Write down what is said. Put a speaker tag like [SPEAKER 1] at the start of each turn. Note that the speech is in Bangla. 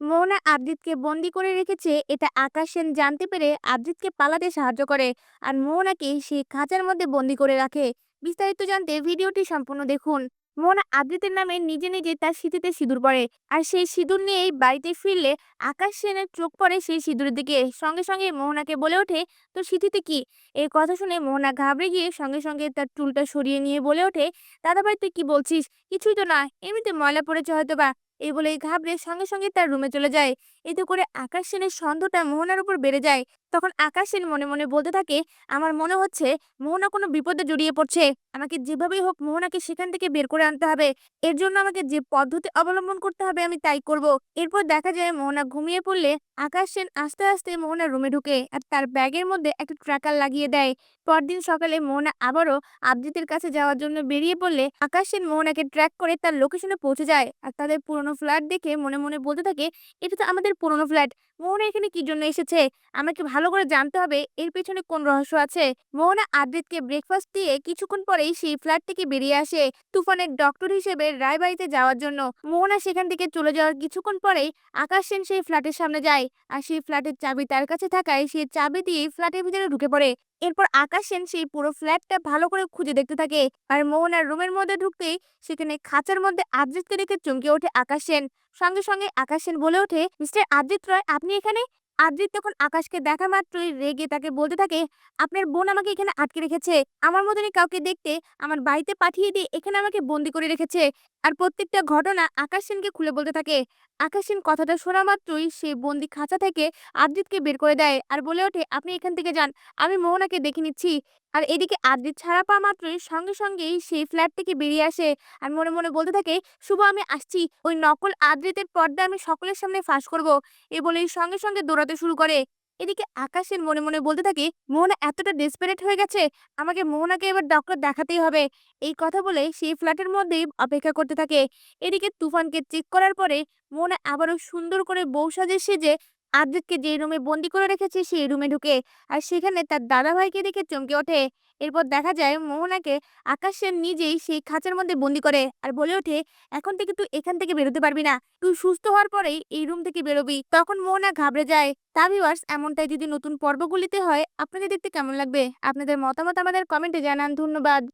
[SPEAKER 1] মোহনা আবৃতকে বন্দি করে রেখেছে এটা আকাশ সেন জানতে পেরে আবৃতকে পালাতে সাহায্য করে আর মোহনাকে সেই খাঁচার মধ্যে বন্দি করে রাখে। বিস্তারিত জানতে ভিডিওটি সম্পূর্ণ দেখুন। মোহনা আবৃতের নামে নিজে নিজে তার স্মৃতিতে সিঁদুর পড়ে আর সেই সিঁদুর নিয়েই বাড়িতে ফিরলে আকাশ সেনের চোখ পড়ে সেই সিঁদুরের দিকে। সঙ্গে সঙ্গে মোহনাকে বলে ওঠে, তোর স্মৃতিতে কি? এই কথা শুনে মোহনা ঘাবড়ে গিয়ে সঙ্গে সঙ্গে তার চুলটা সরিয়ে নিয়ে বলে ওঠে, দাদাভাই, তুই কি বলছিস? কিছুই তো না, এমনিতে ময়লা পড়েছে হয়তো বা এই বলে ঘাবড়ে সঙ্গে সঙ্গে তার রুমে চলে যায়। এতে করে আকাশ সেনের সন্দেহটা মোহনার উপর বেড়ে যায়। তখন আকাশ সেন মনে মনে বলতে থাকে, আমার মনে হচ্ছে মোহনা কোনো বিপদে জড়িয়ে পড়ছে। আমাকে যেভাবেই হোক মোহনাকে সেখান থেকে বের করে আনতে হবে। এর জন্য আমাকে যে পদ্ধতি অবলম্বন করতে হবে আমি তাই করব। এরপর দেখা যায় মোহনা ঘুমিয়ে পড়লে আকাশ সেন আস্তে আস্তে মোহনার রুমে ঢুকে আর তার ব্যাগের মধ্যে একটা ট্র্যাকার লাগিয়ে দেয়। পরদিন সকালে মোহনা আবারও আবৃতের কাছে যাওয়ার জন্য বেরিয়ে পড়লে আকাশ সেন মোহনাকে ট্র্যাক করে তার লোকেশনে পৌঁছে যায়। আর তাদের পুরনো ফ্ল্যাট দেখে মনে মনে বলতে থাকে, এটা তো আমাদের পুরনো ফ্ল্যাট মোহনা এখানে কি জন্য এসেছে? আমাকে ভালো করে জানতে হবে, এর পেছনে কোন রহস্য আছে? মোহনা আবৃতকে ব্রেকফাস্ট দিয়ে কিছুক্ষণ পরেই সেই ফ্ল্যাট থেকে বেরিয়ে আসে তুফানের ডক্টর হিসেবে রায়বাড়িতে যাওয়ার জন্য। মোহনা সেখান থেকে চলে যাওয়ার কিছুক্ষণ পরেই আকাশ সেন সেই ফ্ল্যাটের সামনে যায়। আর সেই ফ্ল্যাটের চাবি তার কাছে থাকায় সে চাবি দিয়ে ফ্ল্যাটের ভিতরে ঢুকে পড়ে। এরপর আকাশ সেন সেই পুরো ফ্ল্যাটটা ভালো করে খুঁজে দেখতে থাকে। আর মোহনার রুমের মধ্যে ঢুকতেই সেখানে খাঁচার মধ্যে আবজিৎকে দেখে চমকে ওঠে আকাশ সেন সঙ্গে সঙ্গে আকাশ সেন বলে ওঠে, মিস্টার আবজিৎ রয়, আপনি এখানে? আদ্রিত তখন আকাশকে দেখা মাত্রই রেগে তাকে বলতে থাকে, আপনার বোন আমাকে এখানে আটকে রেখেছে। আমার মতনই কাউকে দেখতে আমার বাড়িতে পাঠিয়ে দিয়ে এখানে আমাকে বন্দি করে রেখেছে। আর প্রত্যেকটা ঘটনা আকাশ সেনকে খুলে বলতে থাকে। আকাশ সেন কথাটা শোনা মাত্রই সে বন্দি খাঁচা থেকে আদ্রিতকে বের করে দেয় আর বলে ওঠে, আপনি এখান থেকে যান, আমি মোহনাকে দেখে নিচ্ছি। আর এদিকে আদ্রিত ছাড়া পাওয়া মাত্রই সঙ্গে সঙ্গেই সেই ফ্ল্যাট থেকে বেরিয়ে আসে আর মনে মনে বলতে থাকে, শুভ, আমি আসছি। ওই নকল আদ্রিতের পর্দা আমি সকলের সামনে ফাঁস করব। এ বলেই সঙ্গে সঙ্গে দৌড়াতে শুরু করে। এদিকে আকাশের মনে মনে বলতে থাকে, মোহনা এতটা ডেসপারেট হয়ে গেছে, আমাকে মোহনাকে এবার ডক্টর দেখাতেই হবে। এই কথা বলে সেই ফ্ল্যাটের মধ্যেই অপেক্ষা করতে থাকে। এদিকে তুফানকে চেক করার পরে মোহনা আবারও সুন্দর করে বউ সাজে সেজে আদ্রিতকে যে রুমে বন্দি করে রেখেছে, সেই রুমে ঢুকে আর সেখানে তার দাদাভাইকে দেখে চমকে ওঠে। এরপর দেখা যায় মোহনাকে আকাশের নিজেই সেই খাঁচার মধ্যে বন্দি করে আর বলে ওঠে, এখন থেকে তুই এখান থেকে বেরোতে পারবি না। তুই সুস্থ হওয়ার পরেই এই রুম থেকে বেরোবি। তখন মোহনা ঘাবড়ে যায়। তা ভিউয়ার্স, এমনটাই যদি নতুন পর্বগুলিতে হয়, আপনাদের দেখতে কেমন লাগবে? আপনাদের মতামত আমাদের কমেন্টে জানান। ধন্যবাদ।